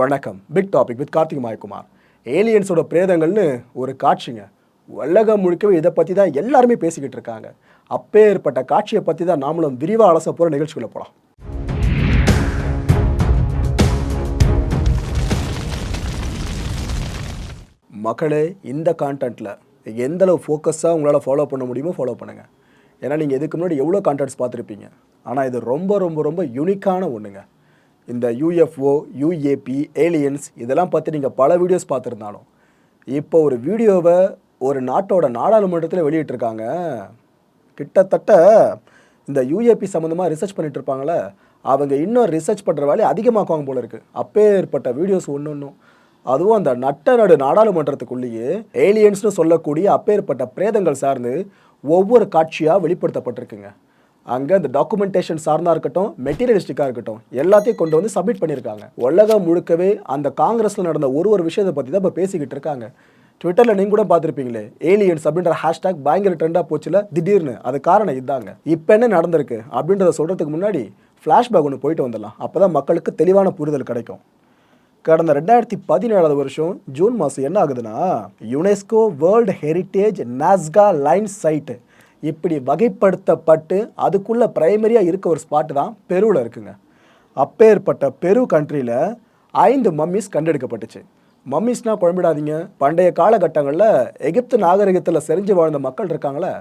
வணக்கம். Big topic with Karthik Mayakumar ஏலியன்ஸோட பிரேதங்கள்னு ஒரு காட்சிங்க. உலகம் முழுக்கவே இதை பற்றி தான் எல்லாருமே பேசிக்கிட்டு இருக்காங்க. அப்பே ஏற்பட்ட காட்சியை பற்றி தான் நாமளும் விரிவாக அலச போகிற நிகழ்ச்சிக்குள்ள போகலாம் மக்களே இந்த கான்டென்ட்டில் எந்தளவு ஃபோக்கஸாக உங்களால் ஃபாலோ பண்ண முடியுமோ ஃபாலோ பண்ணுங்கள் ஏன்னா நீங்கள் இதுக்கு முன்னாடி எவ்வளோ கான்டென்ட்ஸ் பார்த்துருப்பீங்க. ஆனால் இது ரொம்ப ரொம்ப ரொம்ப யூனிக்கான ஒன்றுங்க இந்த யூஎஃப்ஓ யூஏபி ஏலியன்ஸ் இதெல்லாம் பற்றி நீங்கள் பல வீடியோஸ் பார்த்துருந்தாலும் இப்போ ஒரு வீடியோவை ஒரு நாட்டோட நாடாளுமன்றத்தில் வெளியிட்டிருக்காங்க. கிட்டத்தட்ட இந்த யூஏபி சம்மந்தமாக ரிசர்ச் பண்ணிட்டு இருப்பாங்களே அவங்க இன்னும் ரிசர்ச் பண்ணுற வேலையை அதிகமாக்குவாங்க போல இருக்குது அப்பேற்பட்ட வீடியோஸ் ஒன்று ஒன்றும் அதுவும் அந்த நட்ட நடு நாடாளுமன்றத்துக்குள்ளேயே ஏலியன்ஸ்னு சொல்லக்கூடிய அப்பேற்பட்ட பிரேதங்கள் சார்ந்து ஒவ்வொரு காட்சியாக வெளிப்படுத்தப்பட்டிருக்குங்க. அங்கே இந்த டாக்குமெண்டேஷன் சார்ந்தா இருக்கட்டும் மெட்டீரியலிஸ்டிக்காக இருக்கட்டும் எல்லாத்தையும் கொண்டு வந்து சப்மிட் பண்ணியிருக்காங்க. உலகம் முழுக்கவே அந்த காங்கிரஸில் நடந்த ஒரு ஒரு விஷயத்தை பற்றி தான் இப்போ பேசிக்கிட்டு இருக்காங்க. ட்விட்டரில் நீங்கள் கூட பார்த்துருப்பீங்களே ஏலியன்ஸ் அப்படின்ற ஹேஷ்டாக் பயங்கர ட்ரெண்டாக போச்சுல திடீர்னு. அது காரணம் இதாங்க. இப்போ என்ன நடந்திருக்கு அப்படின்றத சொல்கிறதுக்கு முன்னாடி ஃப்ளாஷ்பேக் ஒன்று போயிட்டு வந்துடலாம். அப்போ தான் மக்களுக்கு தெளிவான புரிதல் கிடைக்கும். கடந்த ரெண்டாயிரத்தி பதினேழாவது வருஷம் ஜூன் மாதம் என்ன ஆகுதுன்னா UNESCO world heritage Nazca line site இப்படி வகைப்படுத்தப்பட்டு அதுக்குள்ளே ப்ரைமரியாக இருக்க ஒரு ஸ்பாட்டு தான் பெருவில் இருக்குங்க. அப்பேற்பட்ட பெரு கண்ட்ரியில் ஐந்து மம்மிஸ் கண்டெடுக்கப்பட்டுச்சு. மம்மிஸ்னால் குழம்பிடாதீங்க. பண்டைய காலகட்டங்களில் எகிப்து நாகரிகத்தில் செறிஞ்சு வாழ்ந்த மக்கள் இருக்காங்களே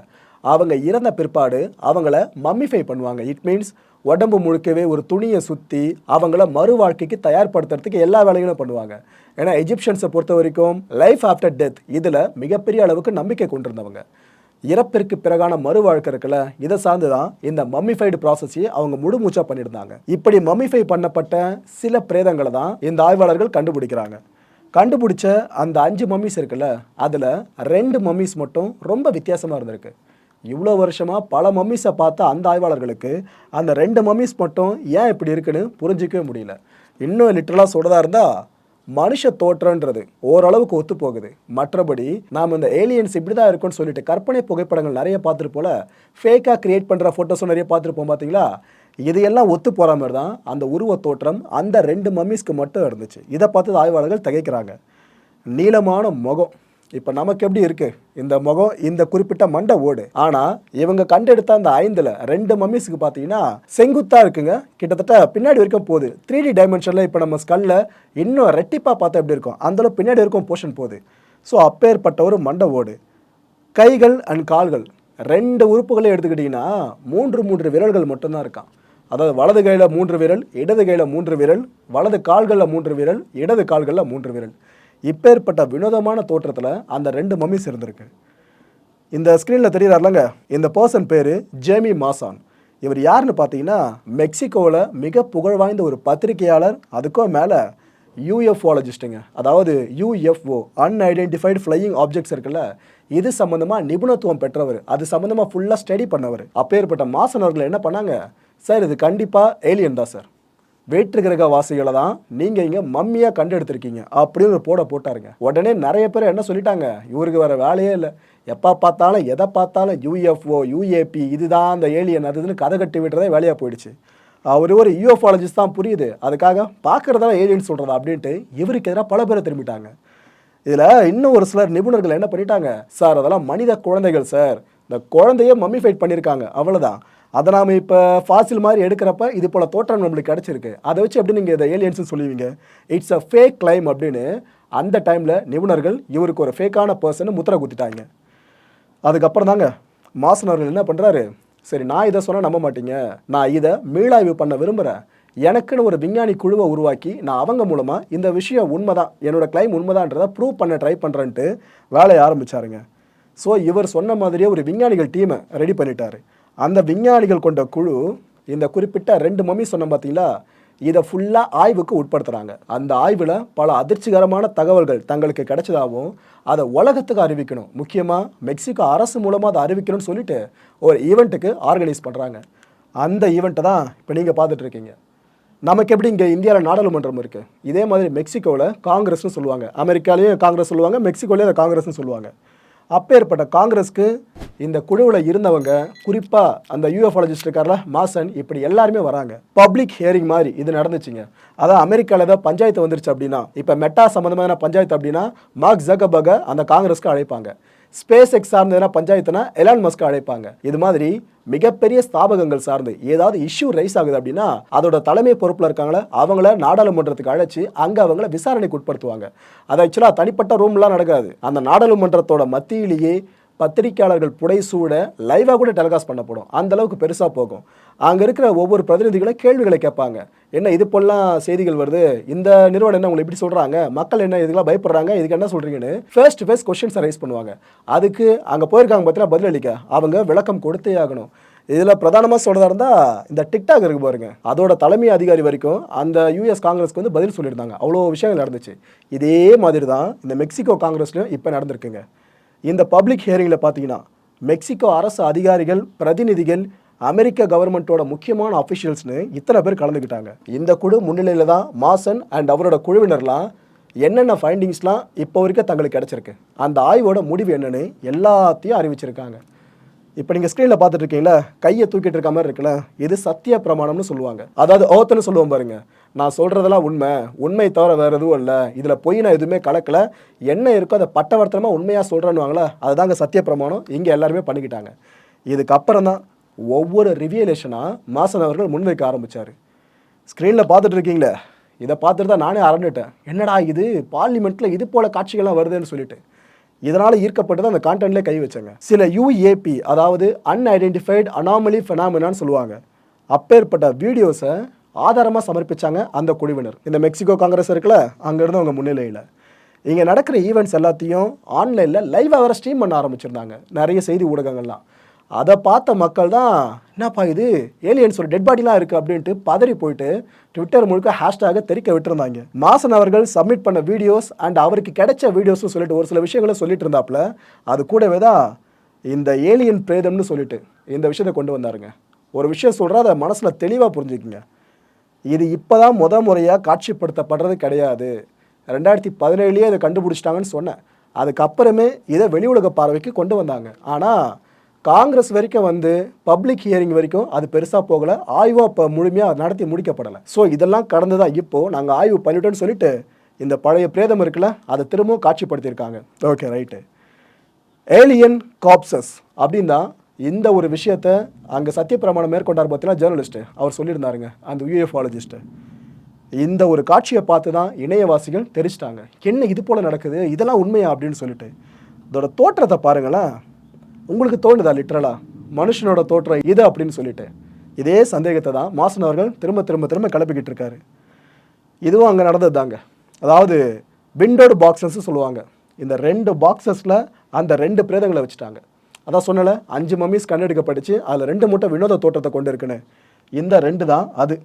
அவங்க இறந்த பிற்பாடு அவங்கள மம்மிஃபை பண்ணுவாங்க. இட் மீன்ஸ் உடம்பு முழுக்கவே ஒரு துணியை சுற்றி அவங்கள மறு வாழ்க்கைக்கு தயார்படுத்துறதுக்கு எல்லா வேலைகளும் பண்ணுவாங்க. ஏன்னா எஜிப்ஷியன்ஸை பொறுத்த வரைக்கும் லைஃப் ஆஃப்டர் டெத் இதில் மிகப்பெரிய அளவுக்கு நம்பிக்கை கொண்டிருந்தவங்க. இறப்பிற்கு பிறகான மறு வாழ்க்கை இருக்குல்ல இதை சார்ந்து தான் இந்த மம்மிஃபைடு ப்ராசஸையே அவங்க முழுமூச்சா பண்ணியிருந்தாங்க. இப்படி மம்மிஃபை பண்ணப்பட்ட சில பிரேதங்களை தான் இந்த ஆய்வாளர்கள் கண்டுபிடிக்கிறாங்க. கண்டுபிடிச்ச அந்த அஞ்சு மம்மிஸ் இருக்குல்ல அதில் ரெண்டு மம்மிஸ் மட்டும் ரொம்ப வித்தியாசமாக இருந்திருக்கு. இவ்வளோ வருஷமாக பல மம்மிஸை பார்த்த அந்த ஆய்வாளர்களுக்கு அந்த ரெண்டு மம்மிஸ் மட்டும் ஏன் இப்படி இருக்குன்னு புரிஞ்சிக்கவே முடியல. இன்னும் லிட்டரலாக சொல்கிறதா இருந்தால் மனுஷ தோற்றன்றது ஓரளவுக்கு ஒத்து போகுது மற்றபடி நாம் இந்த ஏலியன்ஸ் இப்படி தான் இருக்கும்னு சொல்லிட்டு கற்பனை புகைப்படங்கள் நிறைய பார்த்துருப்போல ஃபேக்காக கிரியேட் பண்ணுற ஃபோட்டோஸும் நிறைய பார்த்துருப்போம் பார்த்தீங்களா இதையெல்லாம் ஒத்து போகிற மாதிரி தான் அந்த உருவ தோற்றம் அந்த ரெண்டு மம்மிஸ்க்கு மட்டும் இருந்துச்சு. இதை பார்த்து ஆய்வாளர்கள் திகைக்கிறாங்க. நீளமான முகம். இப்போ நமக்கு எப்படி இருக்கு? இந்த முகம் இந்த குறிப்பிட்ட மண்டை ஓடு. ஆனால் இவங்க கண்டெடுத்த அந்த ஐந்தில் ரெண்டு மம்மிஸுக்கு பார்த்தீங்கன்னா செங்குத்தாக இருக்குங்க. கிட்டத்தட்ட பின்னாடி வரைக்கும் போகுது. த்ரீ டி டைமென்ஷனில் இப்போ நம்ம ஸ்கல்ல இன்னும் ரெட்டிப்பாக பார்த்தா எப்படி இருக்கும்? அந்தளவு பின்னாடி வரைக்கும் போர்ஷன் போகுது. ஸோ அப்பேற்பட்ட ஒரு மண்டை ஓடு. கைகள் அண்ட் கால்கள். ரெண்டு உறுப்புகளையும் எடுத்துக்கிட்டிங்கன்னா மூன்று மூன்று விரல்கள் மட்டும்தான் இருக்கான். அதாவது வலது கையில் மூன்று விரல் இடது கையில் மூன்று விரல் வலது கால்களில் மூன்று விரல் இடது கால்களில் மூன்று விரல். இப்பேற்பட்ட வினோதமான தோற்றத்தில் அந்த ரெண்டு மம்மிஸ் இருந்திருக்கு. இந்த ஸ்க்ரீனில் தெரியுறாருலங்க இந்த பர்சன் பேர் ஜேமி மாசான் இவர் யாருன்னு பார்த்தீங்கன்னா மெக்சிகோவில் மிக புகழ் வாய்ந்த ஒரு பத்திரிகையாளர் அதுக்கும் மேலே யூஎஃப்ஓலஜிஸ்ட்டுங்க. அதாவது யூஎஃப்ஓ அன்ஐடென்டிஃபைடு ஃப்ளையிங் ஆப்ஜெக்ட்ஸ் இருக்குல்ல இது சம்மந்தமாக நிபுணத்துவம் பெற்றவர் அது சம்மந்தமாக ஃபுல்லாக ஸ்டடி பண்ணவர். அப்பேற்பட்ட மாசன் என்ன பண்ணாங்க? சார் இது கண்டிப்பாக ஏலியன் தான் சார். வேற்று கிரக வாசிகளை தான் நீங்கள் இங்கே மம்மியாக கண்டெடுத்திருக்கீங்க அப்படின்னு ஒரு போட போட்டாருங்க. உடனே நிறைய பேர் என்ன சொல்லிட்டாங்க? இவருக்கு வேறு வேலையே இல்லை. எப்போ பார்த்தாலும் எதை பார்த்தாலும் யூஎஃப்ஓ யூஏபி இதுதான் அந்த ஏலியன் அது இதுன்னு கதை கட்டி விடுறதே வேலையாக போயிடுச்சு. அவர் ஒரு யூஎஃபாலஜிஸ்ட் தான் புரியுது. அதுக்காக பார்க்குறதால ஏலியன் சொல்கிறதா அப்படின்ட்டு இவருக்கு எதிராக பல பேரை திரும்பிட்டாங்க. இதில் இன்னும் ஒரு சிலர் நிபுணர்கள் என்ன பண்ணிட்டாங்க? சார் அதெல்லாம் மனித குழந்தைகள் சார். இந்த குழந்தைய மம்மிஃபைட் பண்ணியிருக்காங்க. அவ்வளோதான் அதை நாம் இப்போ ஃபாசில் மாதிரி எடுக்கிறப்ப இது போல் தோற்றம் நம்மளுக்கு கிடச்சிருக்கு. அதை வச்சு எப்படி நீங்கள் இதை ஏலியன்ஸ்னு சொல்லுவீங்க? இட்ஸ் அ ஃபேக் கிளைம் அப்படின்னு அந்த டைமில் நிபுணர்கள் இவருக்கு ஒரு ஃபேக்கான பர்சன் முத்திரை குத்திட்டாங்க. அதுக்கப்புறம் தாங்க மாசன் அவர்கள் என்ன பண்ணுறாரு சரி நான் இதை சொன்னால் நம்ப மாட்டீங்க. நான் இதை மீளாய்வு பண்ண விரும்புகிறேன் எனக்குன்னு ஒரு விஞ்ஞானி குழுவை உருவாக்கி நான் அவங்க மூலமாக இந்த விஷயம் உண்மைதான் என்னோட கிளைம் உண்மைதான்றதை ப்ரூவ் பண்ண ட்ரை பண்ணுறேன்ட்டு வேலையை ஆரம்பிச்சாருங்க. ஸோ இவர் சொன்ன மாதிரியே ஒரு விஞ்ஞானிகள் டீமை ரெடி பண்ணிட்டாரு. அந்த விஞ்ஞானிகள் கொண்ட குழு இந்த குறிப்பிட்ட ரெண்டு மம்மி சொன்ன பார்த்தீங்களா இதை ஃபுல்லாக ஆய்வுக்கு உட்படுத்துகிறாங்க அந்த ஆய்வில் பல அதிர்ச்சிகரமான தகவல்கள் தங்களுக்கு கிடைச்சதாகவும் அதை உலகத்துக்கு அறிவிக்கணும். முக்கியமாக மெக்சிகோ அரசு மூலமாக அதை அறிவிக்கணும்னு சொல்லிட்டு ஒரு ஈவெண்ட்டுக்கு ஆர்கனைஸ் பண்ணுறாங்க அந்த ஈவெண்ட்டை தான் இப்போ நீங்கள் பார்த்துட்ருக்கீங்க நமக்கு எப்படி இங்கே இந்தியாவில் நாடாளுமன்றம் இருக்குது இதே மாதிரி மெக்சிகோவில் காங்கிரஸ்னு சொல்லுவாங்க. அமெரிக்காலேயும் காங்கிரஸ் சொல்லுவாங்க மெக்சிகோலேயும் அதை காங்கிரஸ்னு சொல்லுவாங்க. அப்பேற்பட்ட காங்கிரஸ்க்கு இந்த குழுவில் இருந்தவங்க குறிப்பாக அந்த யூஎஃபாலஜிஸ்ட் இருக்கார்ல மாசன் இப்படி எல்லாருமே வராங்க. பப்ளிக் ஹியரிங் மாதிரி இது நடந்துச்சுங்க. அதான் அமெரிக்காவில் ஏதாவது பஞ்சாயத்து வந்துருச்சு அப்படின்னா இப்போ மெட்டா சம்மந்தமான பஞ்சாயத்து அப்படின்னா மார்க் ஜகபக அந்த காங்கிரஸ்க்கு அழைப்பாங்க. ஸ்பேஸ் எக்ஸ் சார்ந்ததுனா பஞ்சாயத்துனா எலான் மஸ்க் அழைப்பாங்க. இது மாதிரி மிகப்பெரிய ஸ்தாபகங்கள் சார்ந்து ஏதாவது இஷ்யூ ரைஸ் ஆகுது அப்படின்னா அதோட தலைமை பொறுப்பில் இருக்காங்களே அவங்கள நாடாளுமன்றத்துக்கு அழைச்சி அங்கே அவங்கள விசாரணைக்கு உட்படுத்துவாங்க. அது ஆக்சுவலாக தனிப்பட்ட ரூம்லாம் நடக்காது. அந்த நாடாளுமன்றத்தோட மத்தியிலேயே பத்திரிக்கையாளர்கள் புடைசூட லைவாக கூட டெலிகாஸ்ட் பண்ணப்படும். அந்த அளவுக்கு பெருசாக போகும். அங்கே இருக்கிற ஒவ்வொரு பிரதிநிதிகளும் கேள்விகளை கேட்பாங்க. என்ன இது போலாம் செய்திகள் வருது? இந்த நிறுவனம் என்ன உங்களை இப்படி சொல்கிறாங்க மக்கள் என்ன இதுக்கெல்லாம் பயப்படுறாங்க? இதுக்கு என்ன சொல்கிறீங்கன்னு ஃபேஸ் டு ஃபேஸ் கொஷின்ஸை ரைஸ் பண்ணுவாங்க. அதுக்கு அங்கே போயிருக்காங்க பார்த்தீங்கன்னா பதிலளிக்க. அவங்க விளக்கம் கொடுத்தே ஆகணும். இதில் பிரதானமாக சொல்கிறதா இருந்தால் இந்த டிக்டாக் இருக்கு பாருங்க. அதோட தலைமை அதிகாரி வரைக்கும் அந்த யூஎஸ் காங்கிரஸ்க்கு வந்து பதில் சொல்லியிருந்தாங்க. அவ்வளோ விஷயங்கள் நடந்துச்சு. இதே மாதிரி தான் இந்த மெக்சிகோ காங்கிரஸ்லையும் இப்போ நடந்திருக்குங்க. இந்த பப்ளிக் ஹியரிங்கில் பார்த்தீங்கன்னா மெக்சிகோ அரசு அதிகாரிகள் பிரதிநிதிகள் அமெரிக்க கவர்மெண்ட்டோட முக்கியமான அஃபிஷியல்ஸ்னு இத்தனை பேர் கலந்துக்கிட்டாங்க. இந்த குழு முன்னிலையில் தான் மாசன் அண்ட் அவரோட குழுவினர்லாம் என்னென்ன ஃபைண்டிங்ஸ்லாம் இப்போ வரைக்கும் தங்களுக்கு கிடச்சிருக்கு. அந்த ஆய்வோட முடிவு என்னன்னு எல்லாத்தையும் அறிவிச்சிருக்காங்க. இப்போ நீங்கள் ஸ்க்ரீனில் பார்த்துட்டு இருக்கீங்களா கையை தூக்கிட்டு இருக்க மாதிரி இருக்குல்ல இது சத்திய பிரமாணம்னு சொல்லுவாங்க. அதாவது ஓத்துன்னு சொல்லுவோம் பாருங்க. நான் சொல்கிறதெல்லாம் உண்மை. உண்மை தவிர வேறு எதுவும் இல்லை. இதில் பொய் நான் எதுவுமே கலக்கல. என்ன இருக்கோ அதை பட்டவர்த்தனமாக உண்மையாக சொல்கிறேன்னுவாங்களா அதுதாங்க சத்திய பிரமாணம். இங்கே எல்லாருமே பண்ணிக்கிட்டாங்க. இதுக்கப்புறம் தான் ஒவ்வொரு ரிவியலேஷனாக மாசன் அவர்கள் முன்வைக்க ஆரம்பித்தார் ஸ்க்ரீனில் பார்த்துட்டு இருக்கீங்களே இதை பார்த்துட்டு தான் நானே அரண்டுட்டேன். என்னடா இது? பார்லிமெண்ட்டில் இது போல காட்சிகள்லாம் வருதுன்னு சொல்லிட்டு. இதனால் ஈர்க்கப்பட்டு தான் அந்த கான்டென்ட்லேயே கை வச்சாங்க. சில யூஏபி அதாவது அன்ஐடென்டிஃபைடு அனாமலி ஃபெனாமினான்னு சொல்லுவாங்க. அப்பேற்பட்ட வீடியோஸை ஆதாரமாக சமர்ப்பிச்சாங்க அந்த குழுவினர். இந்த மெக்சிகோ காங்கிரஸ் இருக்குல்ல அங்கேருந்து அவங்க முன்னிலையில். இங்கே நடக்கிற ஈவெண்ட்ஸ் எல்லாத்தையும் ஆன்லைனில் லைவாக வேறு ஸ்ட்ரீம் பண்ண ஆரம்பிச்சிருந்தாங்க. நிறைய செய்தி ஊடகங்கள்லாம். அதை பார்த்த மக்கள் தான் என்னப்பா இது? ஏலியன்ஸ் ஒரு டெட் பாடிலாம் இருக்குது அப்படின்ட்டு பதறி போயிட்டு ட்விட்டர் முழுக்க ஹேஷ்டாக தெரிக்க விட்டுருந்தாங்க. மாசன் அவர்கள் சப்மிட் பண்ண வீடியோஸ் அண்ட் அவருக்கு கிடைச்ச வீடியோஸ்னு சொல்லிட்டு ஒரு சில விஷயங்களை சொல்லிட்டு இருந்தாப்புல அது கூடவே தான் இந்த ஏலியன் பிரேதம்னு சொல்லிட்டு இந்த விஷயத்தை கொண்டு வந்தாருங்க. ஒரு விஷயம் சொல்கிறா அதை மனசில் தெளிவாக புரிஞ்சுக்குங்க. இது இப்போ தான் முத முறையாக காட்சிப்படுத்தப்படுறது கிடையாது. ரெண்டாயிரத்தி பதினேழுலேயே இதை கண்டுபிடிச்சிட்டாங்கன்னு சொன்னேன். அதுக்கப்புறமே இதை வெளி உலக பார்வைக்கு கொண்டு வந்தாங்க. ஆனால் காங்கிரஸ் வரைக்கும் வந்து பப்ளிக் ஹியரிங் வரைக்கும் அது பெருசாக போகலை. ஆய்வாக அப்போ முழுமையாக நடத்தி முடிக்கப்படலை. ஸோ இதெல்லாம் கடந்து தான் இப்போது நாங்கள் ஆய்வு பண்ணிட்டோன்னு சொல்லிட்டு இந்த பழைய பிரேதம் இருக்குல்ல அதை திரும்பவும் காட்சிப்படுத்தியிருக்காங்க. ஓகே ரைட்டு ஏலியன் காப்சஸ் அப்படின்னா இந்த ஒரு விஷயத்த அங்கே சத்தியப்பிரமாணம் மேற்கொண்டார் பார்த்தீங்கன்னா ஜேர்னலிஸ்ட்டு அவர் சொல்லியிருந்தாருங்க அந்த யூஎஃபாலஜிஸ்ட்டு இந்த ஒரு காட்சியை பார்த்து தான் இணையவாசிகள் தெரிச்சிட்டாங்க என்ன இது போல் நடக்குது இதெல்லாம் உண்மையா அப்படின்னு சொல்லிட்டு. இதோட தோற்றத்தை பாருங்களேன். உங்களுக்கு தோணுதா லிட்ரலா மனுஷனோட தோற்றம் இது அப்படின்னு சொல்லிட்டு. இதே சந்தேகத்தை தான் மாசன் அவர்கள் திரும்ப திரும்ப திரும்ப கிளப்பிக்கிட்டு இருக்காரு. இதுவும் அங்கே நடந்தது தாங்க அதாவது விண்டோடு பாக்ஸஸ் சொல்லுவாங்க. இந்த ரெண்டு பாக்ஸஸில் அந்த ரெண்டு பிரேதங்களை வச்சுட்டாங்க. அதான் சொன்னல அஞ்சு மம்மிஸ் கண்டெடுக்கப்பட்டுச்சு அதில் ரெண்டு மூட்டை வினோத தோற்றத்தை கொண்டு இருக்குன்னு. இந்த ரெண்டு தான் அது.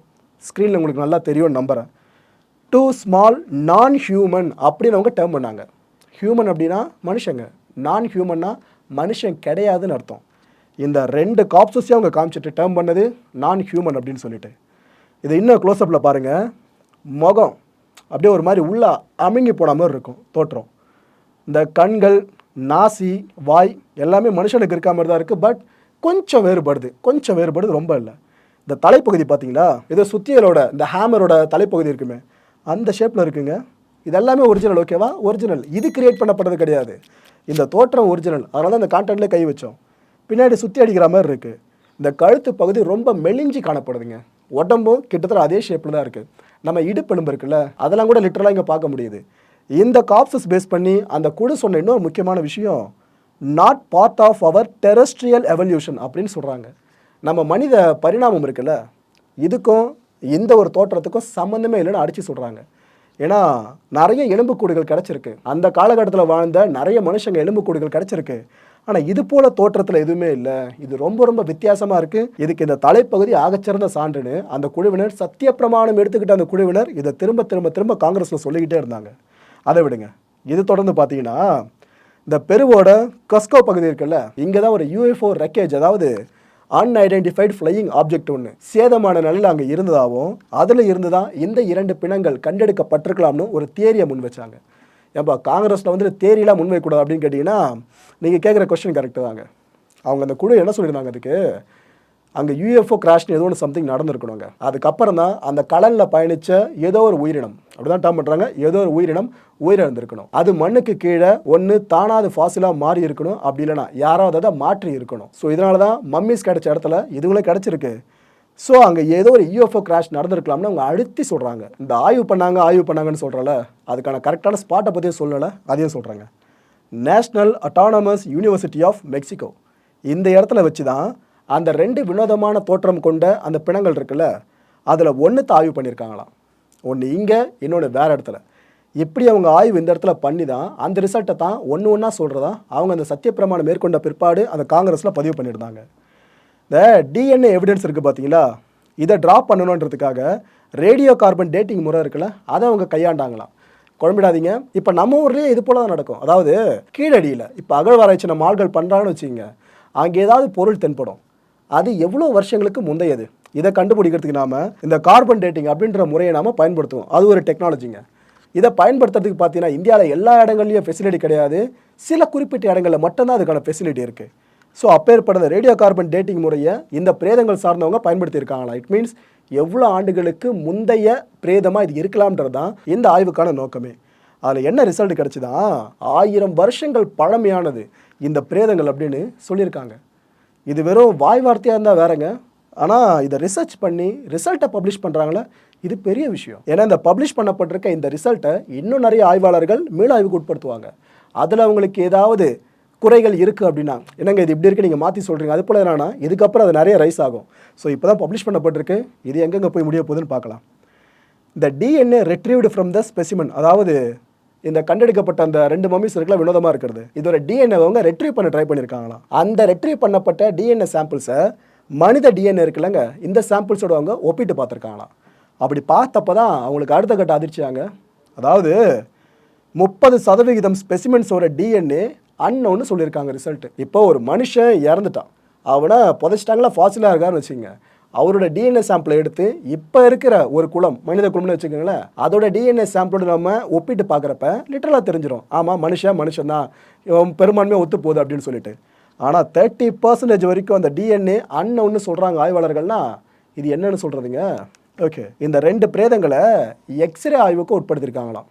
ஸ்க்ரீனில் உங்களுக்கு நல்லா தெரியும்னு நம்புகிறேன் டூ ஸ்மால் நான் ஹியூமன் அப்படின்னு அவங்க டேர்ம் பண்ணாங்க. ஹியூமன் அப்படின்னா மனுஷங்க. நான் ஹியூமன்னா மனுஷன் கிடையாதுன்னு அர்த்தம். இந்த ரெண்டு காப்சஸையும் அவங்க காமிச்சிட்டு டேர்ம் பண்ணது நான் ஹியூமன் அப்படின்னு சொல்லிட்டு. இது இன்னும் க்ளோஸ்அப்பில் பாருங்கள் முகம் அப்படியே ஒரு மாதிரி உள்ள அமுங்கி போன மாதிரி இருக்கும் தோற்றம். இந்த கண்கள் நாசி வாய் எல்லாமே மனுஷனுக்கு இருக்க மாதிரி தான் இருக்குது பட் கொஞ்சம் வேறுபடுது. கொஞ்சம் வேறுபடுது ரொம்ப இல்லை. இந்த தலைப்பகுதி பார்த்தீங்களா? இது சுத்தியலோட இந்த ஹேமரோட தலைப்பகுதி இருக்குமே. அந்த ஷேப்பில் இருக்குங்க. இது எல்லாமே ஒரிஜினல் ஓகேவா ஒரிஜினல் இது கிரியேட் பண்ணப்பட்டது கிடையாது. இந்த தோற்றம் ஒரிஜினல் அதனால தான் இந்த கான்டென்ட்லேயே கை வச்சோம். பின்னாடி சுற்றி அடிக்கிற மாதிரி இருக்குது இந்த கழுத்து பகுதி ரொம்ப மெலிஞ்சி காணப்படுதுங்க. உடம்பும் கிட்டத்தட்ட அதே ஷேப்பில் தான் இருக்குது நம்ம இடுப்பெலும்பு இருக்குல்ல அதெல்லாம் கூட லிட்டரலாக இங்கே பார்க்க முடியுது. இந்த காப்சஸ் பேஸ் பண்ணி அந்த குழு சொன்ன இன்னொரு முக்கியமான விஷயம் not part of our terrestrial evolution அப்படின்னு சொல்கிறாங்க நம்ம மனித பரிணாமம் இருக்குல்ல இதுக்கும் இந்த ஒரு தோற்றத்துக்கும் சம்மந்தமே இல்லைன்னு அடித்து சொல்கிறாங்க ஏன்னா நிறைய எலும்புக்கூடுகள் கிடச்சிருக்கு. அந்த காலகட்டத்தில் வாழ்ந்த நிறைய மனுஷங்க எலும்புக்கூடுகள் கிடச்சிருக்கு. ஆனால் இது போல தோற்றத்தில் எதுவுமே இல்லை. இது ரொம்ப ரொம்ப வித்தியாசமாக இருக்குது இதுக்கு இந்த தலைப்பகுதி ஆகச்சிறந்த சான்றுன்னு அந்த குழுவினர் சத்திய பிரமாணம் எடுத்துக்கிட்ட அந்த குழுவினர் இதை திரும்ப திரும்ப திரும்ப காங்கிரஸில் சொல்லிக்கிட்டே இருந்தாங்க. அதை விடுங்க. இது தொடர்ந்து பார்த்தீங்கன்னா இந்த பெருவோட கஸ்கோ பகுதி இருக்குல்ல இங்கே தான் ஒரு யூஎஃப்ஓ ரெக்கேஜ் அதாவது அன்ஐடென்டிஃபைடு ஃப்ளையிங் ஆப்ஜெக்ட் ஒன்று சேதமான நிலையில் அங்கே இருந்ததாகவும் அதில் இருந்து தான் இந்த இரண்டு பிணங்கள் கண்டெடுக்கப்பட்டிருக்கலாம்னு ஒரு தேரியை முன் வச்சாங்க. ஏப்பா காங்கிரஸில் வந்து தேரியெல்லாம் முன்வைக்கூடாது அப்படின்னு கேட்டிங்கன்னா நீங்கள் கேட்குற கொஸ்டின் கரெக்டு தாங்க. அவங்க அந்த குழு என்ன சொல்லியிருந்தாங்க அதுக்கு? அங்கே யூஎஃப்ஓ கிராஷ்னு ஏதோ ஒன்று சம்திங் நடந்திருக்கணுங்க. அதுக்கப்புறம் தான் அந்த கடலில் பயணித்த ஏதோ ஒரு உயிரினம் அப்படிதான் தான் பண்ணுறாங்க ஏதோ ஒரு உயிரினம் உயிரிழந்திருக்கணும். அது மண்ணுக்கு கீழே ஒன்று தானாது ஃபாசிலாக மாறி இருக்கணும் அப்படி இல்லைனா யாராவது அதை மாற்றி இருக்கணும். ஸோ இதனால தான் மம்மிஸ் கிடைச்ச இடத்துல இதுங்களே கிடச்சிருக்கு. ஸோ அங்கே ஏதோ ஒரு யூஎஃப்ஓ கிராஷ் நடந்திருக்கலாம்னு அவங்க அழுத்தி சொல்கிறாங்க இந்த ஆய்வு பண்ணாங்க ஆய்வு பண்ணாங்கன்னு சொல்கிறல அதுக்கான கரெக்டான ஸ்பாட்டை பற்றியும் சொல்லலை அதையும் சொல்கிறாங்க national autonomous university of Mexico இந்த இடத்துல வச்சு தான் அந்த ரெண்டு வினோதமான தோற்றம் கொண்ட அந்த பிணங்கள் இருக்குல்ல அதில் ஒன்று ஆய்வு பண்ணியிருக்காங்களாம் ஒன்று இங்கே இன்னொன்று வேறு இடத்துல. எப்படி அவங்க ஆய்வு இந்த இடத்துல பண்ணி தான் அந்த ரிசல்ட்டை தான் ஒன்று ஒன்றா சொல்கிறதா அவங்க அந்த சத்தியப்பிரமாணம் மேற்கொண்ட பிற்பாடு அந்த காங்கிரஸில் பதிவு பண்ணியிருந்தாங்க. இந்த டிஎன்ஏ எவிடன்ஸ் இருக்குது பார்த்தீங்களா இதை ட்ராப் பண்ணணுன்றதுக்காக ரேடியோ கார்பன் டேட்டிங் முறை இருக்குல்ல அதை அவங்க கையாண்டாங்களாம். குழம்பிடாதீங்க. இப்போ நம்ம ஊர்லேயே இது போல் தான் நடக்கும். அதாவது கீழடியில் இப்போ அகழ்வாராய்ச்சி நம்ம ஆள்கள் பண்ணுறாங்கன்னு வச்சுக்கோங்க. அங்கே ஏதாவது பொருள் தென்படும். அது எவ்வளோ வருஷங்களுக்கு முந்தையது? இதை கண்டுபிடிக்கிறதுக்கு நாம் இந்த கார்பன் டேட்டிங் அப்படின்ற முறையை நாம பயன்படுத்துவோம். அது ஒரு டெக்னாலஜிங்க இதை பயன்படுத்துறதுக்கு பார்த்தீங்கன்னா இந்தியாவில் எல்லா இடங்கள்லையும் ஃபெசிலிட்டி கிடையாது. சில குறிப்பிட்ட இடங்களில் மட்டும்தான் அதுக்கான ஃபெசிலிட்டி இருக்குது ஸோ அப்பேற்பட்ட ரேடியோ கார்பன் டேட்டிங் முறையை இந்த பிரேதங்கள் சார்ந்தவங்க பயன்படுத்தியிருக்காங்களா? இட் மீன்ஸ் எவ்வளோ ஆண்டுகளுக்கு முந்தைய பிரேதமாக இது இருக்கலாம்ன்றது தான் இந்த ஆய்வுக்கான நோக்கமே. அதில் என்ன ரிசல்ட் கிடச்சிதான் ஆயிரம் வருஷங்கள் பழமையானது இந்த பிரேதங்கள் அப்படின்னு சொல்லியிருக்காங்க. இது வெறும் வாய் வார்த்தையாக இருந்தால் வேறங்க. ஆனால் இதை ரிசர்ச் பண்ணி ரிசல்ட்டை பப்ளிஷ் பண்ணுறாங்களே இது பெரிய விஷயம். ஏன்னா இந்த பப்ளிஷ் பண்ணப்பட்டிருக்க இந்த ரிசல்ட்டை இன்னும் நிறைய ஆய்வாளர்கள் மீளாய்வுக்கு உட்படுத்துவாங்க. அதில் அவங்களுக்கு ஏதாவது குறைகள் இருக்குது அப்படின்னா என்னங்க இது இப்படி இருக்குது நீங்கள் மாற்றி சொல்கிறீங்க அது போல் என்னன்னா இதுக்கப்புறம் அது நிறைய ரைஸ் ஆகும். ஸோ இப்போ தான் பப்ளிஷ் பண்ணப்பட்டிருக்கு. இது எங்கெங்கே போய் முடிய போகுதுன்னு பார்க்கலாம். இந்த DNA retrieved from the specimen அதாவது இந்த கண்டெடுக்கப்பட்ட அந்த ரெண்டு மம்மிஸ் இருக்குல்ல வினோதமாக இருக்கிறது. இதோட டிஎன்ஏ அவங்க ரெட்ரீவ் பண்ண ட்ரை பண்ணியிருக்காங்களாம் அந்த ரெட்ரீவ் பண்ணப்பட்ட டிஎன்ஏ சாம்பிள்ஸை மனித டிஎன்ஏ இருக்குல்லங்க இந்த சாம்பிள்ஸோட அவங்க ஒப்பிட்டு பார்த்துருக்காங்களாம். அப்படி பார்த்தப்ப தான் அவங்களுக்கு அடுத்த கட்ட அதிர்ச்சியாங்க அதாவது முப்பது சதவிகிதம் ஸ்பெசிமென்ஸோட டிஎன்ஏ அன்னொன்னு சொல்லியிருக்காங்க ரிசல்ட் இப்போ ஒரு மனுஷன் இறந்துட்டான். அவனை புதைச்சிட்டாங்களா ஃபாசிலாக இருக்கான்னு வச்சுங்க அவரோட டிஎன்ஏ சாம்பிளை எடுத்து இப்போ இருக்கிற ஒரு குளம் மனித குலம்னு வச்சுக்கோங்களேன் அதோட டிஎன்ஏ சாம்பிளோட நம்ம ஒப்பிட்டு பார்க்குறப்ப லிட்டரலாக தெரிஞ்சிடும் ஆமாம் மனுஷன் மனுஷன் தான். பெரும்பான்மையாக ஒத்து போகுது அப்படின்னு சொல்லிட்டு. ஆனால் தேர்ட்டி பர்சன்டேஜ் வரைக்கும் அந்த டிஎன்ஏ அன்னொன்னு சொல்கிறாங்க ஆய்வாளர்கள்னா இது என்னன்னு சொல்கிறதுங்க ஓகே இந்த ரெண்டு பிரேதங்களை எக்ஸ்ரே ஆய்வுக்கு உட்படுத்தியிருக்காங்களாம்.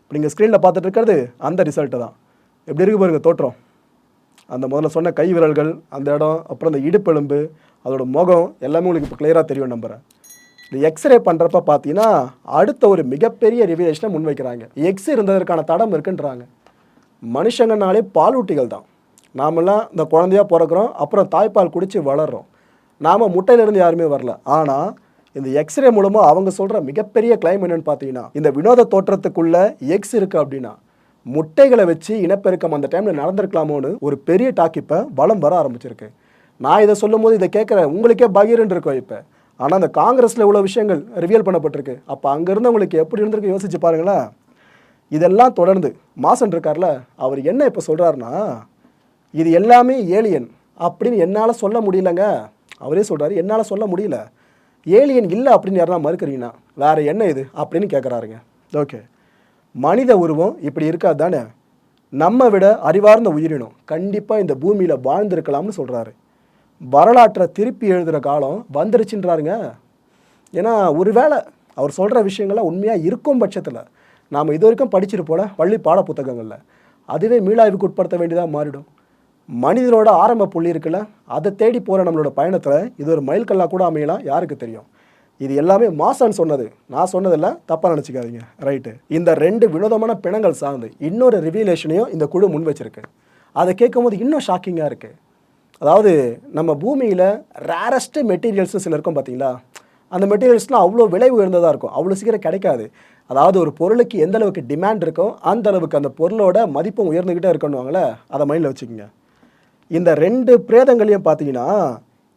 இப்போ நீங்கள் ஸ்க்ரீனில் பார்த்துட்டு இருக்கிறது அந்த ரிசல்ட்டு தான். எப்படி இருக்கு பாருங்க தோற்றம். அந்த முதல்ல சொன்ன கை விரல்கள் அந்த இடம் அப்புறம் அந்த இடுப்பெலும்பு அதோட முகம் எல்லாமே உங்களுக்கு இப்போ கிளியராக தெரியும் நம்புறேன். இந்த எக்ஸ்ரே பண்ணுறப்ப பார்த்தீங்கன்னா அடுத்த ஒரு மிகப்பெரிய ரிவிலேஷனை முன்வைக்கிறாங்க எக்ஸ் இருந்ததற்கான தடம் இருக்குன்றாங்க. மனுஷங்கனாலே பாலூட்டிகள் தான். நாமெல்லாம் இந்த குழந்தையா பிறக்கிறோம் அப்புறம் தாய்ப்பால் குடித்து வளர்கிறோம் நாம் முட்டையிலிருந்து யாருமே வரல. ஆனால் இந்த எக்ஸ்ரே மூலமாக அவங்க சொல்கிற மிகப்பெரிய கிளைம் என்னென்னு பார்த்தீங்கன்னா இந்த வினோத தோற்றத்துக்குள்ளே எக்ஸ் இருக்குது அப்படின்னா முட்டைகளை வச்சு இனப்பெருக்கம் அந்த டைமில் நடந்திருக்கலாமோன்னு ஒரு பெரிய டாக் இப்போ வளம் வர ஆரம்பிச்சிருக்கு. நான் இதை சொல்லும்போது இதை கேட்குற உங்களுக்கே பகீர்னு இருக்கோம் இப்போ. ஆனால் அந்த காங்கிரஸில் இவ்வளோ விஷயங்கள் ரிவியல் பண்ணப்பட்டிருக்கு. அப்போ அங்கேருந்து உங்களுக்கு எப்படி இருந்திருக்கு யோசிச்சு பாருங்களேன். இதெல்லாம் தொடர்ந்து மாசன் இருக்கார்ல அவர் என்ன இப்போ சொல்கிறாருன்னா இது எல்லாமே ஏலியன் அப்படின்னு என்னால் சொல்ல முடியலங்க. அவரே சொல்கிறாரு என்னால் சொல்ல முடியல. ஏலியன் இல்லை அப்படின்னு யாரெல்லாம் மறுக்கிறீங்கன்னா வேறு என்ன இது? அப்படின்னு கேட்குறாருங்க ஓகே மனித உருவம் இப்படி இருக்காது தானே? நம்ம விட அறிவார்ந்த உயிரினம் கண்டிப்பாக இந்த பூமியில் வாழ்ந்திருக்கலாம்னு சொல்கிறாரு வரலாற்றை திருப்பி எழுதுகிற காலம் வந்துருச்சுன்றாருங்க. ஏன்னா ஒருவேளை அவர் சொல்கிற விஷயங்கள்லாம் உண்மையாக இருக்கும் பட்சத்தில் நாம் இது வரைக்கும் படிச்சிருப்போல பள்ளி பாட புத்தகங்களில் அதுவே மீளாய்வுக்கு உட்படுத்த வேண்டியதாக மாறிடும். மனிதனோட ஆரம்ப புள்ளி இருக்குல்ல அதை தேடி போகிற நம்மளோட பயணத்தில் இது ஒரு மைல்கல்லாக கூட அமையலாம் யாருக்கு தெரியும்? இது எல்லாமே மாசான் சொன்னது. நான் சொன்னதில்ல தப்பாக நினச்சிக்காதீங்க. ரைட்டு இந்த ரெண்டு வினோதமான பிணங்கள் சார்ந்து இன்னொரு ரிவிலேஷனையும் இந்த குழு முன் வச்சிருக்கு. அதை கேட்கும்போது இன்னும் ஷாக்கிங்காக இருக்குது அதாவது நம்ம பூமியில் ரேரஸ்ட்டு மெட்டீரியல்ஸ் சில இருக்கும் பார்த்தீங்களா அந்த மெட்டீரியல்ஸ்லாம் அவ்வளோ விலை உயர்ந்ததாக இருக்கும். அவ்வளோ சீக்கிரம் கிடைக்காது. அதாவது ஒரு பொருளுக்கு எந்த அளவுக்கு டிமாண்ட் இருக்கோ அந்த அளவுக்கு அந்த பொருளோட மதிப்பும் உயர்ந்துக்கிட்டே இருக்கணுவாங்களே அதை மைண்டில் வச்சுக்கோங்க. இந்த ரெண்டு பிரேதங்களையும் பார்த்தீங்கன்னா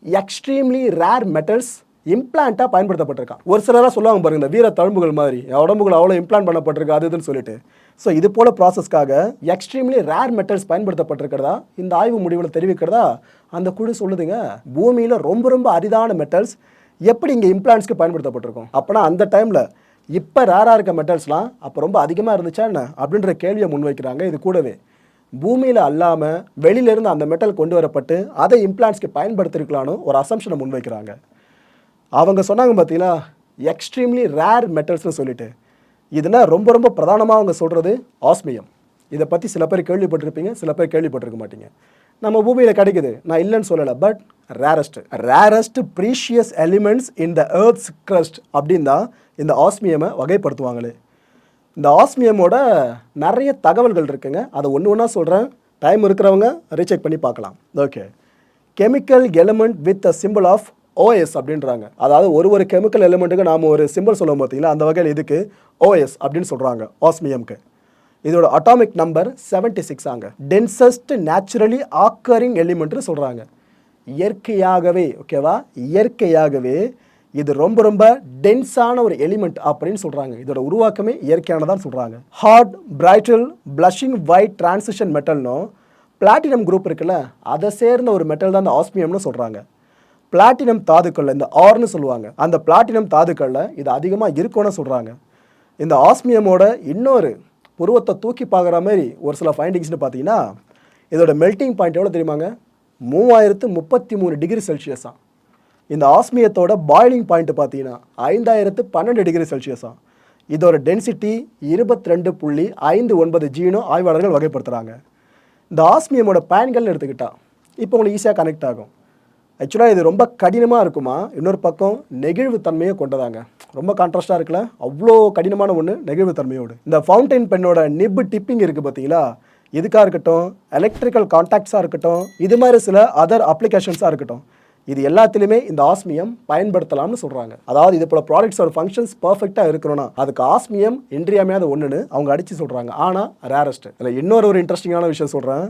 எக்ஸ்ட்ரீம்லி ரேர் மெட்டல்ஸ் இம்ப்ளான்ட்டாக பயன்படுத்தப்பட்டிருக்கான். ஒரு சிலராக சொல்லுவாங்க பாருங்க இந்த வீர தழும்புகள் மாதிரி என் உடம்புகள் அவ்வளோ இம்ப்ளான்ட் பண்ணப்பட்டிருக்கு அது இதுன்னு சொல்லிட்டு. ஸோ இது போல் ப்ராசஸ்க்காக எக்ஸ்ட்ரீம்லி ரேர் மெட்டல்ஸ் பயன்படுத்தப்பட்டிருக்கிறதா? இந்த ஆய்வு முடிவில் தெரிவிக்கிறதா? அந்த குழு சொல்லுதுங்க பூமியில் ரொம்ப ரொம்ப அரிதான மெட்டல்ஸ் எப்படி இங்கே இம்ப்ளான்ட்ஸ்க்கு பயன்படுத்தப்பட்டிருக்கும்? அப்போனா அந்த டைமில் இப்போ ரேராக இருக்க மெட்டல்ஸ்லாம் அப்போ ரொம்ப அதிகமாக இருந்துச்சா என்ன? அப்படின்ற கேள்வியை முன்வைக்கிறாங்க. இது கூடவே பூமியில் அல்லாமல் வெளியிலேருந்து அந்த மெட்டல் கொண்டு வரப்பட்டு அதை இம்ப்ளான்ஸ்க்கு பயன்படுத்திருக்கலான்னு ஒரு அசம்ஷனை முன்வைக்கிறாங்க. அவங்க சொன்னாங்க பார்த்தீங்களா எக்ஸ்ட்ரீம்லி ரேர் மெட்டல்ஸ்னு சொல்லிட்டு. இதுனா ரொம்ப ரொம்ப பிரதானமாக அவங்க சொல்கிறது ஆஸ்மியம் இதை பற்றி சில பேர் கேள்விப்பட்டிருப்பீங்க சில பேர் கேள்விப்பட்டிருக்க மாட்டீங்க. நம்ம பூமியில் கிடைக்குது. நான் இல்லைன்னு சொல்லலை but rarest rarest precious elements in the earth's crust அப்படின்னு தான் இந்த ஆஸ்மியமை வகைப்படுத்துவாங்களே. இந்த ஆஸ்மியமோட நிறைய தகவல்கள் இருக்குங்க. அதை ஒன்று ஒன்றா சொல்கிறேன் டைம் இருக்கிறவங்க ரீசெக் பண்ணி பார்க்கலாம். Okay chemical element with a symbol of OS அப்படின்றாங்க. அதாவது ஒரு ஒரு கெமிக்கல் எலிமெண்ட்டுக்கு நாம் ஒரு சிம்பிள் சொல்லுவோம் பார்த்தீங்களா? அந்த வகையில் இதுக்கு ஓஎஸ் அப்படின்னு சொல்கிறாங்க ஆஸ்மியம்க்கு இதோட அட்டாமிக் நம்பர் 76 சிக்ஸ் ஆங்க. டென்சஸ்ட் நேச்சுரலி ஆக்கரிங் எலிமெண்ட்னு சொல்கிறாங்க இயற்கையாகவே ஓகேவா இயற்கையாகவே இது ரொம்ப ரொம்ப டென்ஸான ஒரு எலிமெண்ட் அப்படின்னு சொல்கிறாங்க இதோட உருவாக்கமே இயற்கையானதான் சொல்கிறாங்க hard brittle bluish white transition மெட்டல்னும் platinum group இருக்குல்ல அதை சேர்ந்த ஒரு மெட்டல் தான் இந்த ஆஸ்மியம்னு சொல்கிறாங்க பிளாட்டினம் தாதுக்கள் இந்த ஆர்னு சொல்லுவாங்க. அந்த பிளாட்டினம் தாதுக்களில் இது அதிகமாக இருக்கும்னு சொல்கிறாங்க இந்த ஆஸ்மியமோட இன்னொரு புருவத்தை தூக்கி பார்க்குற மாதிரி ஒரு சில ஃபைண்டிங்ஸ்னு பார்த்தீங்கன்னா இதோட மெல்ட்டிங் பாயிண்ட் எவ்வளோ தெரியுமாங்க? மூவாயிரத்து முப்பத்தி மூணு டிகிரி செல்சியஸா இந்த ஆஸ்மியத்தோட பாய்லிங் பாயிண்ட் பார்த்தீங்கன்னா ஐந்தாயிரத்து பன்னெண்டு டிகிரி செல்சியஸா இதோட டென்சிட்டி இருபத்தி ரெண்டு புள்ளி ஐந்து ஒன்பது ஜீனோ ஆய்வாளர்கள் வகைப்படுத்துகிறாங்க இந்த ஆஸ்மியமோட பயன்கள்னு எடுத்துக்கிட்டால் இப்போ உங்களுக்கு ஈஸியாக கனெக்ட் ஆகும். ஆக்சுவலாக இது ரொம்ப கடினமாக இருக்குமா? இன்னொரு பக்கம் நெகிழ்வு தன்மையை கொண்டதாங்க. ரொம்ப கான்ட்ராஸ்டாக இருக்குல்ல? அவ்வளோ கடினமான ஒன்று நெகிழ்வு தன்மையோடு. இந்த ஃபவுண்டைன் பெண்ணோட நிப்பு டிப்பிங் இருக்குது பார்த்தீங்களா இதுக்காக இருக்கட்டும்? எலக்ட்ரிக்கல் கான்டாக்ட்ஸாக இருக்கட்டும். இது மாதிரி சில அதர் அப்ளிகேஷன்ஸாக இருக்கட்டும். இது எல்லாத்துலேயுமே இந்த ஆஸ்மியம் பயன்படுத்தலாம்னு சொல்கிறாங்க அதாவது இது போல ப்ராடக்ட்ஸோட ஃபங்க்ஷன்ஸ் பர்ஃபெக்டாக இருக்கணும்னா அதுக்கு ஆஸ்மியம் இன்றியமையாத ஒன்றுன்னு அவங்க அடித்து சொல்கிறாங்க ஆனால் ரேரஸ்ட் இதில் இன்னொரு ஒரு இன்ட்ரெஸ்டிங்கான விஷயம் சொல்கிறேன்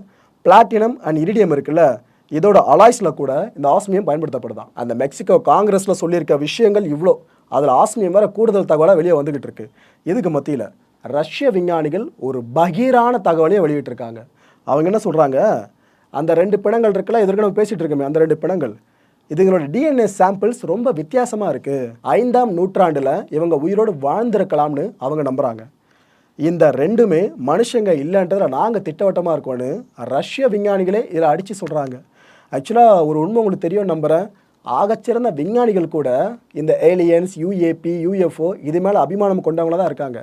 பிளாட்டினம் அண்ட் இரிடியம் இருக்குல்ல? இதோட அலாய்ஸில் கூட இந்த ஆஸ்மியம் பயன்படுத்தப்படுதான். அந்த மெக்சிகோ காங்கிரஸில் சொல்லியிருக்க விஷயங்கள் இவ்வளோ அதில் ஆஸ்மியம் வேறு கூடுதல் தகவலாக வெளியே வந்துகிட்டு இருக்கு இதுக்கு மத்தியில் ரஷ்ய விஞ்ஞானிகள் ஒரு பகீரான தகவலையும் வெளியிட்டிருக்காங்க. அவங்க என்ன சொல்கிறாங்க அந்த ரெண்டு பிணங்கள் இருக்குல்ல இதற்கு நம்ம பேசிகிட்டு இருக்கோமே அந்த ரெண்டு பிணங்கள். இதுங்களோட டிஎன்ஏ சாம்பிள்ஸ் ரொம்ப வித்தியாசமாக இருக்குது ஐந்தாம் நூற்றாண்டில் இவங்க உயிரோடு வாழ்ந்திருக்கலாம்னு அவங்க நம்புகிறாங்க இந்த ரெண்டுமே மனுஷங்க இல்லைன்றதில் நாங்கள் திட்டவட்டமாக இருக்கோன்னு ரஷ்ய விஞ்ஞானிகளே இதில் அடித்து சொல்கிறாங்க ஆக்சுவலாக ஒரு உண்மை உங்களுக்கு தெரியும் நம்புகிறேன் ஆகச்சிறந்த விஞ்ஞானிகள் கூட இந்த ஏலியன்ஸ் யூஏபி யூஎஃப்ஓ இது மேலே அபிமானம் கொண்டவங்கள தான் இருக்காங்க.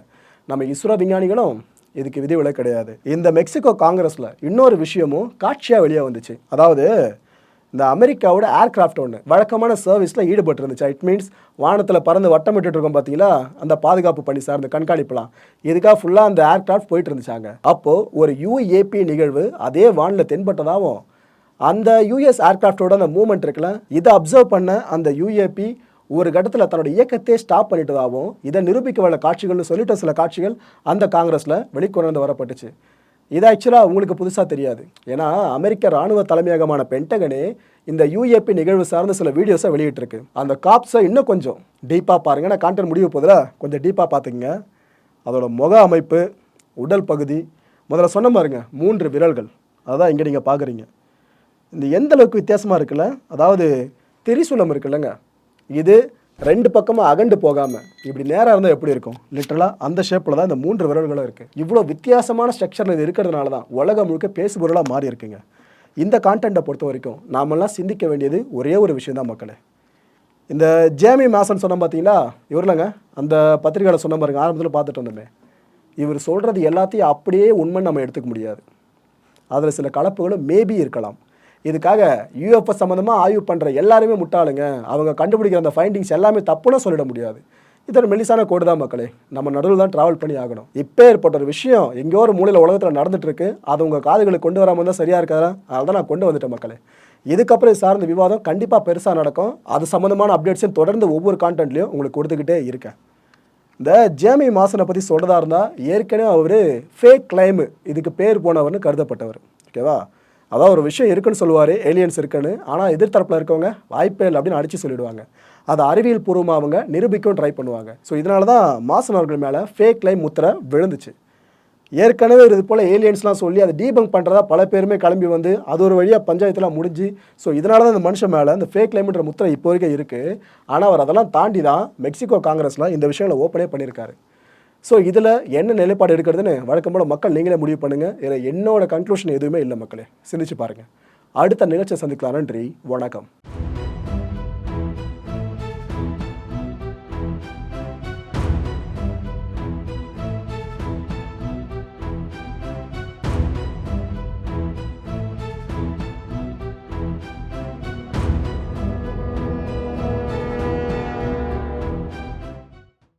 நம்ம இஸ்ரோ விஞ்ஞானிகளும் இதுக்கு விதிவிலை கிடையாது. இந்த மெக்சிகோ காங்கிரஸில் இன்னொரு விஷயமும் காட்சியாக வெளியே வந்துச்சு. அதாவது இந்த அமெரிக்காவோட ஏர்கிராஃப்ட் ஒன்று வழக்கமான சர்வீஸில் ஈடுபட்டு இருந்துச்சு இட் மீன்ஸ் வானத்தில் பறந்து வட்டமிட்டு இருக்கோம் பார்த்தீங்களா அந்த பாதுகாப்பு பணி சார்ந்த கண்காணிப்புலாம். இதுக்காக ஃபுல்லாக அந்த ஏர்கிராஃப்ட் போயிட்டு இருந்துச்சாங்க. அப்போது ஒரு யூஏபி நிகழ்வு அதே வானில் தென்பட்டதாகவும் அந்த யூஎஸ் ஏர்க்ராஃப்டோட அந்த மூமெண்ட் இருக்குல்ல இதை அப்சர்வ் பண்ண அந்த யூஏபி ஒரு கட்டத்தில் தன்னோட இயக்கத்தையே ஸ்டாப் பண்ணிட்டதாகவும் இதை நிரூபிக்க வர காட்சிகள்னு சொல்லிட்ட சில காட்சிகள் அந்த காங்கிரஸில் வெளிக்கொண்டு வரப்பட்டுச்சு. இது ஆக்சுவலாக உங்களுக்கு புதுசாக தெரியாது. ஏன்னா அமெரிக்க ராணுவ தலைமையகமான பென்டகனே இந்த யூஏபி நிகழ்வு சார்ந்த சில வீடியோஸை வெளியிட்டிருக்கு. அந்த காப்ஸை இன்னும் கொஞ்சம் டீப்பாக பாருங்க. நான் கான்டென்ட் முடிவு போதில்? கொஞ்சம் டீப்பாக பார்த்துக்குங்க. அதோட முக அமைப்பு உடல் பகுதி முதல்ல சொன்ன பாருங்க மூன்று விரல்கள். அதான் இங்கே நீங்கள் பார்க்குறீங்க. இந்த எந்த அளவுக்கு வித்தியாசமாக இருக்குல்ல? அதாவது திரிசூலம் இருக்குல்லங்க. இது ரெண்டு பக்கமும் அகண்டு போகாமல் இப்படி நேராக இருந்தால் எப்படி இருக்கும்? லிட்டரலாக அந்த ஷேப்பில் தான் இந்த மூன்று விரல்களும் இருக்குது இவ்வளோ வித்தியாசமான ஸ்ட்ரக்சர் இது இருக்கிறதுனால தான் உலகம் முழுக்க பேசுபொருளாக மாறி இருக்குங்க. இந்த கான்டென்ட்டை பொறுத்த வரைக்கும் நாமெல்லாம் சிந்திக்க வேண்டியது ஒரே ஒரு விஷயம் தான் மக்களே. இந்த ஜேமி மாசன் சொன்ன பார்த்தீங்களா இவர்லங்க அந்த பத்திரிகையில் சொன்ன பாருங்க ஆரம்பத்தில் பார்த்துட்டு வந்தோமே. இவர் சொல்கிறது எல்லாத்தையும் அப்படியே உண்மைன்னு நம்ம எடுத்துக்க முடியாது. அதில் சில கலப்புகளும் மேபி இருக்கலாம். இதுக்காக யூஎஃப்எஸ் சம்மந்தமாக ஆய்வு பண்ணுற எல்லாருமே முட்டாளுங்க. அவங்க கண்டுபிடிக்கிற அந்த ஃபைண்டிங்ஸ் எல்லாமே தப்புன்னு சொல்லிட முடியாது. இது ஒரு கோடு தான் மக்களே. நம்ம நடுவில் தான் ட்ராவல் பண்ணி ஆகணும். இப்போ ஏற்பட்ட ஒரு விஷயம் எங்கேயோ ஒரு மூலையில் உலகத்தில் நடந்துட்டுருக்கு. அது உங்கள் காதுகளுக்கு கொண்டு வராமல் தான் சரியாக இருக்காதா? அதனால தான் நான் கொண்டு வந்துட்டேன் மக்களே. இதுக்கப்புறம் இது சார்ந்த விவாதம் கண்டிப்பாக பெருசாக நடக்கும். அது சம்மந்தமான அப்டேட்ஸையும் தொடர்ந்து ஒவ்வொரு கான்டென்ட்லையும் உங்களுக்கு கொடுத்துக்கிட்டே இருக்கேன். இந்த ஜேமி மாசனை பற்றி சொல்கிறதா இருந்தால் ஏற்கனவே அவர் ஃபேக் கிளைமு இதுக்கு பேர் போனவர்னு கருதப்பட்டவர். ஓகேவா அதாவது ஒரு விஷயம் இருக்குன்னு சொல்லுவார் ஏலியன்ஸ் இருக்குன்னு. ஆனால் எதிர்த்தரப்பில் இருக்கவங்க வாய்ப்பே இல்லை அப்படின்னு அடித்து சொல்லிடுவாங்க. அதை அறிவியல் பூர்வமாக அவங்க நிரூபிக்கவும் ட்ரை பண்ணுவாங்க. ஸோ இதனால தான் மாசன் அவர்கள் மேலே ஃபேக் கிளைம் முத்திரை விழுந்துச்சு. ஏற்கனவே இது போல் ஏலியன்ஸ்லாம் சொல்லி அதை டீபங்க் பண்ணுறதா பல பேருமே கிளம்பி வந்து அது ஒரு வழியாக பஞ்சாயத்துலாம் முடிஞ்சு ஸோ இதனால தான் இந்த மனுஷன் மேலே இந்த ஃபேக் கிளைமேட்டர் முத்திரை இப்போ வரைக்கும் இருக்குது ஆனால் அவர் அதெல்லாம் தாண்டி தான் மெக்சிகோ காங்கிரஸ்லாம் இந்த விஷயங்களை ஓப்பனே பண்ணியிருக்காரு. ஸோ இதில் என்ன நிலைப்பாடு எடுக்கிறதுன்னு வழக்கம் போல் மக்கள் நீங்களே முடிவு பண்ணுங்கள் இதில் என்னோட கன்க்ளூஷன் எதுவுமே இல்லை மக்களே. சிந்திச்சு பாருங்கள் அடுத்த நிகழ்ச்சியை சந்திக்கலாம் நன்றி வணக்கம்.